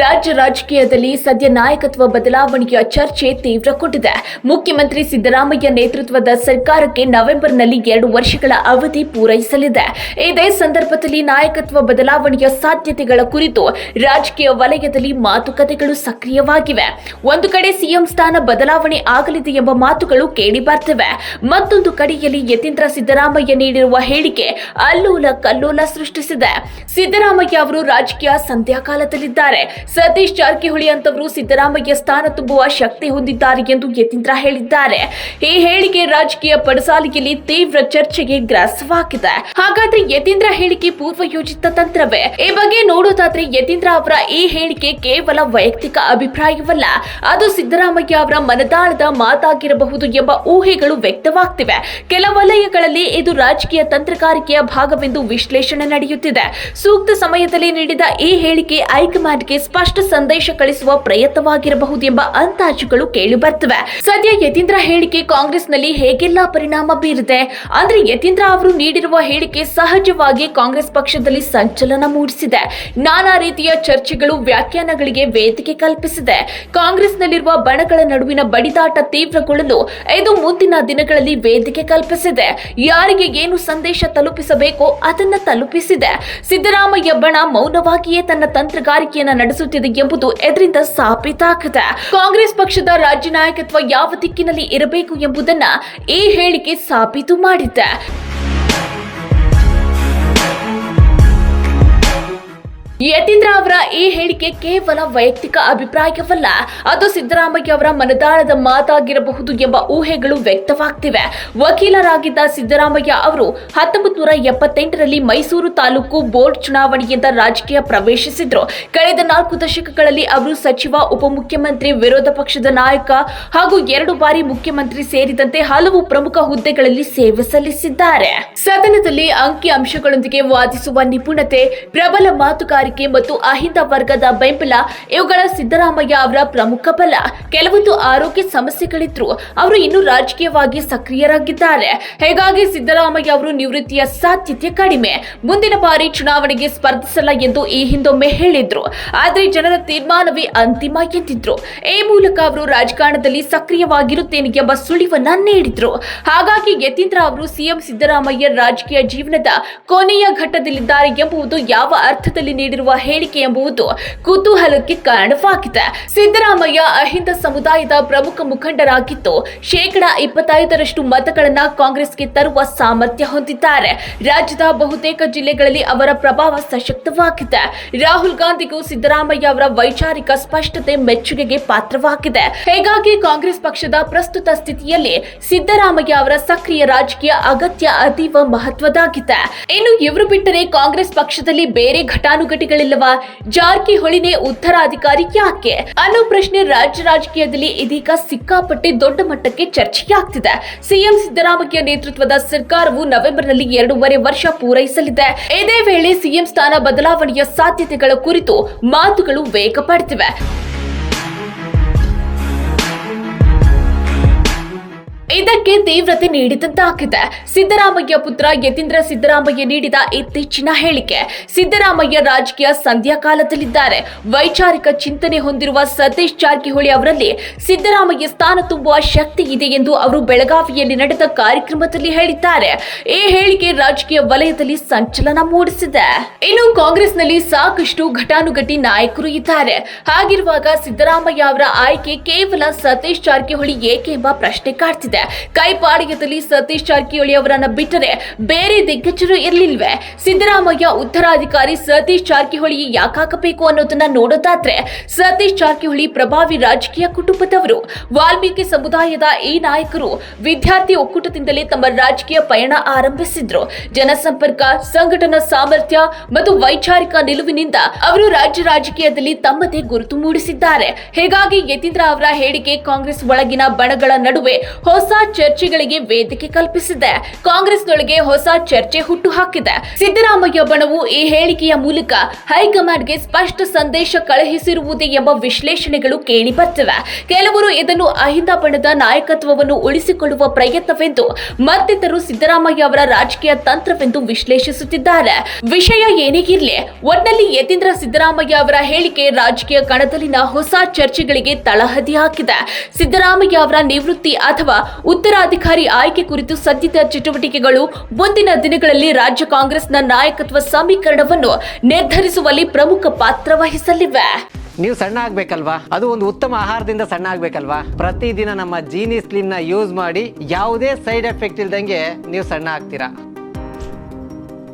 ರಾಜ್ಯ ರಾಜಕೀಯದಲ್ಲಿ ಸದ್ಯ ನಾಯಕತ್ವ ಬದಲಾವಣೆಯ ಚರ್ಚೆ ತೀವ್ರಗೊಂಡಿದೆ. ಮುಖ್ಯಮಂತ್ರಿ ಸಿದ್ದರಾಮಯ್ಯ ನೇತೃತ್ವದ ಸರ್ಕಾರಕ್ಕೆ ನವೆಂಬರ್ನಲ್ಲಿ ಎರಡು ವರ್ಷಗಳ ಅವಧಿ ಪೂರೈಸಲಿದೆ. ಇದೇ ಸಂದರ್ಭದಲ್ಲಿ ನಾಯಕತ್ವ ಬದಲಾವಣೆಯ ಸಾಧ್ಯತೆಗಳ ಕುರಿತು ರಾಜಕೀಯ ವಲಯದಲ್ಲಿ ಮಾತುಕತೆಗಳು ಸಕ್ರಿಯವಾಗಿವೆ. ಒಂದು ಕಡೆ ಸಿಎಂ ಸ್ಥಾನ ಬದಲಾವಣೆ ಆಗಲಿದೆ ಎಂಬ ಮಾತುಗಳು ಕೇಳಿಬರ್ತಿವೆ. ಮತ್ತೊಂದು ಕಡೆಯಲ್ಲಿ ಯತೀಂದ್ರ ಸಿದ್ದರಾಮಯ್ಯ ನೀಡಿರುವ ಹೇಳಿಕೆ ಅಲ್ಲೋಲ ಕಲ್ಲೋಲ ಸೃಷ್ಟಿಸಿದೆ. ಸಿದ್ದರಾಮಯ್ಯ ಅವರು ರಾಜಕೀಯ ಸಂಧ್ಯಾಕಾಲದಲ್ಲಿದ್ದಾರೆ. ಸತೀಶ್ ಜಾರಕಿಹೊಳಿ ಅಂತವರು ಸಿದ್ದರಾಮಯ್ಯ ಸ್ಥಾನ ತುಂಬುವ ಶಕ್ತಿ ಹೊಂದಿದ್ದಾರೆ ಎಂದು ಯತೀಂದ್ರ ಹೇಳಿದ್ದಾರೆ. ಈ ಹೇಳಿಕೆ ರಾಜಕೀಯ ಪಡಸಾಲಿಕೆಯಲ್ಲಿ ತೀವ್ರ ಚರ್ಚೆಗೆ ಗ್ರಾಸವಾಗಿದೆ. ಹಾಗಾದ್ರೆ ಯತೀಂದ್ರ ಹೇಳಿಕೆ ಪೂರ್ವಯೋಜಿತ ತಂತ್ರವೇ? ಈ ಬಗ್ಗೆ ನೋಡೋದಾದ್ರೆ ಯತೀಂದ್ರ ಅವರ ಈ ಹೇಳಿಕೆ ಕೇವಲ ವೈಯಕ್ತಿಕ ಅಭಿಪ್ರಾಯವಲ್ಲ. ಅದು ಸಿದ್ದರಾಮಯ್ಯ ಅವರ ಮನದಾಳದ ಮಾತಾಗಿರಬಹುದು ಎಂಬ ಊಹೆಗಳು ವ್ಯಕ್ತವಾಗ್ತಿವೆ. ಕೆಲ ವಲಯಗಳಲ್ಲಿ ಇದು ರಾಜಕೀಯ ತಂತ್ರಗಾರಿಕೆಯ ಭಾಗವೆಂದು ವಿಶ್ಲೇಷಣೆ ನಡೆಯುತ್ತಿದೆ. ಸೂಕ್ತ ಸಮಯದಲ್ಲಿ ನೀಡಿದ ಈ ಹೇಳಿಕೆ ಹೈಕಮಾಂಡ್ಗೆ ಸ್ಪಷ್ಟ ಸಂದೇಶ ಕಳಿಸುವ ಪ್ರಯತ್ನವಾಗಿರಬಹುದು ಎಂಬ ಅಂದಾಜುಗಳು ಕೇಳಿ ಬರ್ತವೆ ಸದ್ಯ ಯತೀಂದ್ರ ಹೇಳಿಕೆ ಕಾಂಗ್ರೆಸ್ನಲ್ಲಿ ಹೇಗೆಲ್ಲ ಪರಿಣಾಮ ಬೀರಿದೆ? ಅಂದ್ರೆ ಯತೀಂದ್ರ ಅವರು ನೀಡಿರುವ ಹೇಳಿಕೆ ಸಹಜವಾಗಿ ಕಾಂಗ್ರೆಸ್ ಪಕ್ಷದಲ್ಲಿ ಸಂಚಲನ ಮೂಡಿಸಿದೆ. ನಾನಾ ರೀತಿಯ ಚರ್ಚೆಗಳು, ವ್ಯಾಖ್ಯಾನಗಳಿಗೆ ವೇದಿಕೆ ಕಲ್ಪಿಸಿದೆ. ಕಾಂಗ್ರೆಸ್ನಲ್ಲಿರುವ ಬಣಗಳ ನಡುವಿನ ಬಡಿದಾಟ ತೀವ್ರಗೊಳ್ಳಲು ಇದು ಮುಂದಿನ ದಿನಗಳಲ್ಲಿ ವೇದಿಕೆ ಕಲ್ಪಿಸಿದೆ. ಯಾರಿಗೆ ಏನು ಸಂದೇಶ ತಲುಪಿಸಬೇಕೋ ಅದನ್ನ ತಲುಪಿಸಿದೆ. ಸಿದ್ದರಾಮಯ್ಯ ಬಣ ಮೌನವಾಗಿಯೇ ತನ್ನ ತಂತ್ರಗಾರಿಕೆಯನ್ನ ನಡೆಸುತ್ತಿದೆ ಎಂಬುದು ಎದರಿಂದ ಸಾಬೀತಾಗಿದೆ ಕಾಂಗ್ರೆಸ್ ಪಕ್ಷದ ರಾಜ್ಯ ನಾಯಕತ್ವ ಯಾವ ದಿಕ್ಕಿನಲ್ಲಿ ಇರಬೇಕು ಎಂಬುದನ್ನ ಈ ಹೇಳಿಕೆ ಸಾಬೀತು ಮಾಡಿದೆ. ಯತೀಂದ್ರ ಅವರ ಈ ಹೇಳಿಕೆ ಕೇವಲ ವೈಯಕ್ತಿಕ ಅಭಿಪ್ರಾಯವಲ್ಲ, ಅದು ಸಿದ್ದರಾಮಯ್ಯ ಅವರ ಮನದಾಳದ ಮಾತಾಗಿರಬಹುದು ಎಂಬ ಊಹೆಗಳು ವ್ಯಕ್ತವಾಗ್ತಿವೆ. ವಕೀಲರಾಗಿದ್ದ ಸಿದ್ದರಾಮಯ್ಯ ಅವರು ಹತ್ತೊಂಬತ್ತು ನೂರ ಎಪ್ಪತ್ತೆಂಟರಲ್ಲಿ ಮೈಸೂರು ತಾಲೂಕು ಬೋರ್ಡ್ ಚುನಾವಣೆಯಿಂದ ರಾಜಕೀಯ ಪ್ರವೇಶಿಸಿದ್ರು. ಕಳೆದ ನಾಲ್ಕು ದಶಕಗಳಲ್ಲಿ ಅವರು ಸಚಿವ, ಉಪಮುಖ್ಯಮಂತ್ರಿ, ವಿರೋಧ ಪಕ್ಷದ ನಾಯಕ ಹಾಗೂ ಎರಡು ಬಾರಿ ಮುಖ್ಯಮಂತ್ರಿ ಸೇರಿದಂತೆ ಹಲವು ಪ್ರಮುಖ ಹುದ್ದೆಗಳಲ್ಲಿ ಸೇವೆ ಸಲ್ಲಿಸಿದ್ದಾರೆ. ಸದನದಲ್ಲಿ ಅಂಕಿ ಅಂಶಗಳೊಂದಿಗೆ ವಾದಿಸುವ ನಿಪುಣತೆ, ಪ್ರಬಲ ಮಾತುಗಾರಿಕೆ ಮತ್ತು ಅಹಿಂದ ವರ್ಗದ ಬೆಂಬಲ, ಇವುಗಳ ಸಿದ್ದರಾಮಯ್ಯ ಅವರ ಪ್ರಮುಖ ಬಲ. ಕೆಲವೊಂದು ಆರೋಗ್ಯ ಸಮಸ್ಯೆಗಳಿದ್ರು ಅವರು ಇನ್ನೂ ರಾಜಕೀಯವಾಗಿ ಸಕ್ರಿಯರಾಗಿದ್ದಾರೆ. ಹೇಗಾಗಿ ಸಿದ್ದರಾಮಯ್ಯ ಅವರು ನಿವೃತ್ತಿಯ ಸಾಧ್ಯತೆ ಕಡಿಮೆ. ಮುಂದಿನ ಬಾರಿ ಚುನಾವಣೆಗೆ ಸ್ಪರ್ಧಿಸಲ್ಲ ಎಂದು ಈ ಹಿಂದೊಮ್ಮೆ ಹೇಳಿದ್ರು. ಆದರೆ ಜನರ ತೀರ್ಮಾನವೇ ಅಂತಿಮ ಎಂದಿದ್ರು. ಈ ಮೂಲಕ ಅವರು ರಾಜಕಾರಣದಲ್ಲಿ ಸಕ್ರಿಯವಾಗಿರುತ್ತೇನೆ ಎಂಬ ಸುಳಿವನ್ನ ನೀಡಿದ್ರು. ಹಾಗಾಗಿ ಯತೀಂದ್ರ ಅವರು ಸಿಎಂ ಸಿದ್ದರಾಮಯ್ಯ ರಾಜಕೀಯ ಜೀವನದ ಕೊನೆಯ ಘಟ್ಟದಲ್ಲಿದ್ದಾರೆ ಎಂಬುದು ಯಾವ ಅರ್ಥದಲ್ಲಿ ನೀಡಿರುವ ಹೇಳಿಕೆ ಎಂಬುದು ಕುತೂಹಲಕ್ಕೆ ಕಾರಣವಾಗಿದೆ. ಸಿದ್ದರಾಮಯ್ಯ ಅಹಿಂದ ಸಮುದಾಯದ ಪ್ರಮುಖ ಮುಖಂಡರಾಗಿದ್ದು, ಶೇಕಡಾ ಇಪ್ಪತ್ತೈದರಷ್ಟು ಮತಗಳನ್ನ ಕಾಂಗ್ರೆಸ್ಗೆ ತರುವ ಸಾಮರ್ಥ್ಯ ಹೊಂದಿದ್ದಾರೆ. ರಾಜ್ಯದ ಬಹುತೇಕ ಜಿಲ್ಲೆಗಳಲ್ಲಿ ಅವರ ಪ್ರಭಾವ ಸಶಕ್ತವಾಗಿದೆ. ರಾಹುಲ್ ಗಾಂಧಿಗೂ ಸಿದ್ದರಾಮಯ್ಯ ಅವರ ವೈಚಾರಿಕ ಸ್ಪಷ್ಟತೆ ಮೆಚ್ಚುಗೆಗೆ ಪಾತ್ರವಾಗಿದೆ. ಹೀಗಾಗಿ ಕಾಂಗ್ರೆಸ್ ಪಕ್ಷದ ಪ್ರಸ್ತುತ ಸ್ಥಿತಿಯಲ್ಲಿ ಸಿದ್ದರಾಮಯ್ಯ ಅವರ ಸಕ್ರಿಯ ರಾಜಕೀಯ ಅಗತ್ಯ ಅತೀವ ಮಹತ್ವದಾಗಿದೆ. ಇನ್ನು ಇವರು ಬಿಟ್ಟರೆ ಕಾಂಗ್ರೆಸ್ ಪಕ್ಷದಲ್ಲಿ ಬೇರೆ ಘಟಾನುಘಟಿಗಳಿಲ್ಲವಾ ಜಾರಕಿಹೊಳಿನೇ ಉತ್ತರಾಧಿಕಾರಿ ಯಾಕೆ? ಅನ್ನೋ ಪ್ರಶ್ನೆ ರಾಜ್ಯ ರಾಜಕೀಯದಲ್ಲಿ ಇದೀಗ ಸಿಕ್ಕಾಪಟ್ಟೆ ದೊಡ್ಡ ಮಟ್ಟಕ್ಕೆ ಚರ್ಚೆಯಾಗ್ತಿದೆ. ಸಿಎಂ ಸಿದ್ದರಾಮಯ್ಯ ನೇತೃತ್ವದ ಸರ್ಕಾರವು ನವೆಂಬರ್ನಲ್ಲಿ ಎರಡೂವರೆ ವರ್ಷ ಪೂರೈಸಲಿದೆ. ಇದೇ ವೇಳೆ ಸಿಎಂ ಸ್ಥಾನ ಬದಲಾವಣೆಯ ಸಾಧ್ಯತೆಗಳ ಕುರಿತು ಮಾತುಗಳು ವೇಗ ಪಡ್ತಿವೆ. ಇದಕ್ಕೆ ತೀವ್ರತೆ ನೀಡಿದಂತಾಗಿದೆ. ಸಿದ್ದರಾಮಯ್ಯ ಪುತ್ರ ಯತೀಂದ್ರ ಸಿದ್ದರಾಮಯ್ಯ ನೀಡಿದ ಇತ್ತೀಚಿನ ಹೇಳಿಕೆ. ಸಿದ್ದರಾಮಯ್ಯ ರಾಜಕೀಯ ಸಂಧ್ಯಾಕಾಲದಲ್ಲಿದ್ದಾರೆ. ವೈಚಾರಿಕ ಚಿಂತನೆ ಹೊಂದಿರುವ ಸತೀಶ್ ಜಾರಕಿಹೊಳಿ ಅವರಲ್ಲಿ ಸಿದ್ದರಾಮಯ್ಯ ಸ್ಥಾನ ತುಂಬುವ ಶಕ್ತಿ ಇದೆ ಎಂದು ಅವರು ಬೆಳಗಾವಿಯಲ್ಲಿ ನಡೆದ ಕಾರ್ಯಕ್ರಮದಲ್ಲಿ ಹೇಳಿದ್ದಾರೆ. ಈ ಹೇಳಿಕೆ ರಾಜಕೀಯ ವಲಯದಲ್ಲಿ ಸಂಚಲನ ಮೂಡಿಸಿದೆ. ಇನ್ನು ಕಾಂಗ್ರೆಸ್ನಲ್ಲಿ ಸಾಕಷ್ಟು ಘಟಾನುಘಟಿ ನಾಯಕರು ಇದ್ದಾರೆ. ಹಾಗಿರುವಾಗ ಸಿದ್ದರಾಮಯ್ಯ ಅವರ ಆಯ್ಕೆ ಕೇವಲ ಸತೀಶ್ ಜಾರಕಿಹೊಳಿ ಏಕೆ ಎಂಬ ಪ್ರಶ್ನೆ ಕಾಡ್ತಿದೆ. ಕೈಪಾಳ್ಯದಲ್ಲಿ ಸತೀಶ್ ಜಾರಕಿಹೊಳಿ ಅವರನ್ನ ಬಿಟ್ಟರೆ ಬೇರೆ ದಿಗ್ಗಜರು ಇರ್ಲಿಲ್ವೇ? ಸಿದ್ದರಾಮಯ್ಯ ಉತ್ತರಾಧಿಕಾರಿ ಸತೀಶ್ ಜಾರಕಿಹೊಳಿ ಯಾಕಾಗಬೇಕು ಅನ್ನೋದನ್ನ ನೋಡೋದಾದ್ರೆ ಸತೀಶ್ ಜಾರಕಿಹೊಳಿ ಪ್ರಭಾವಿ ರಾಜಕೀಯ ಕುಟುಂಬದವರು. ವಾಲ್ಮೀಕಿ ಸಮುದಾಯದ ಈ ನಾಯಕರು ವಿದ್ಯಾರ್ಥಿ ಒಕ್ಕೂಟದಿಂದಲೇ ತಮ್ಮ ರಾಜಕೀಯ ಪಯಣ ಆರಂಭಿಸಿದ್ರು. ಜನಸಂಪರ್ಕ, ಸಂಘಟನಾ ಸಾಮರ್ಥ್ಯ ಮತ್ತು ವೈಚಾರಿಕ ನಿಲುವಿನಿಂದ ಅವರು ರಾಜ್ಯ ರಾಜಕೀಯದಲ್ಲಿ ತಮ್ಮದೇ ಗುರುತು ಮೂಡಿಸಿದ್ದಾರೆ. ಹೀಗಾಗಿ ಯತೀಂದ್ರ ಅವರ ಹೇಳಿಕೆ ಕಾಂಗ್ರೆಸ್ ಒಳಗಿನ ಬಣಗಳ ನಡುವೆ ಹೊಸ ಚರ್ಚೆಗಳಿಗೆ ವೇದಿಕೆ ಕಲ್ಪಿಸಿದೆ. ಕಾಂಗ್ರೆಸ್ನೊಳಗೆ ಹೊಸ ಚರ್ಚೆ ಹುಟ್ಟುಹಾಕಿದೆ. ಸಿದ್ದರಾಮಯ್ಯ ಬಣವು ಈ ಹೇಳಿಕೆಯ ಮೂಲಕ ಹೈಕಮಾಂಡ್ಗೆ ಸ್ಪಷ್ಟ ಸಂದೇಶ ಕಳುಹಿಸಿರುವುದೇ ಎಂಬ ವಿಶ್ಲೇಷಣೆಗಳು ಕೇಳಿಬರ್ತಿವೆ. ಕೆಲವರು ಇದನ್ನು ಅಹಿಂದ ಬಣದ ನಾಯಕತ್ವವನ್ನು ಉಳಿಸಿಕೊಳ್ಳುವ ಪ್ರಯತ್ನವೆಂದು ಮತ್ತಿತರರು ಸಿದ್ದರಾಮಯ್ಯ ಅವರ ರಾಜಕೀಯ ತಂತ್ರವೆಂದು ವಿಶ್ಲೇಷಿಸುತ್ತಿದ್ದಾರೆ. ವಿಷಯ ಏನೇ ಇರಲಿ ಯತೀಂದ್ರ ಸಿದ್ದರಾಮಯ್ಯ ಅವರ ಹೇಳಿಕೆ ರಾಜಕೀಯ ಕಣದಲ್ಲಿನ ಹೊಸ ಚರ್ಚೆಗಳಿಗೆ ತಳಹದಿ ಹಾಕಿದೆ. ಸಿದ್ದರಾಮಯ್ಯ ಅವರ ನಿವೃತ್ತಿ ಅಥವಾ ಉತ್ತರಾಧಿಕಾರಿ ಆಯ್ಕೆ ಕುರಿತು ಸದ್ಯದ ಚಟುವಟಿಕೆಗಳು ಮುಂದಿನ ದಿನಗಳಲ್ಲಿ ರಾಜ್ಯ ಕಾಂಗ್ರೆಸ್ನ ನಾಯಕತ್ವ ಸಮೀಕರಣವನ್ನು ನಿರ್ಧರಿಸುವಲ್ಲಿ ಪ್ರಮುಖ ಪಾತ್ರ ವಹಿಸಲಿವೆ. ನೀವು ಸಣ್ಣ ಆಗ್ಬೇಕಲ್ವಾ? ಅದು ಒಂದು ಉತ್ತಮ ಆಹಾರದಿಂದ ಸಣ್ಣ ಆಗ್ಬೇಕಲ್ವಾ? ಪ್ರತಿದಿನ ನಮ್ಮ ಜೀನಿ ಸ್ಲಿಮ್ನ ಯೂಸ್ ಮಾಡಿ ಯಾವುದೇ ಸೈಡ್ ಎಫೆಕ್ಟ್ ಇಲ್ದಂಗೆ ನೀವು ಸಣ್ಣ ಆಗ್ತೀರಾ?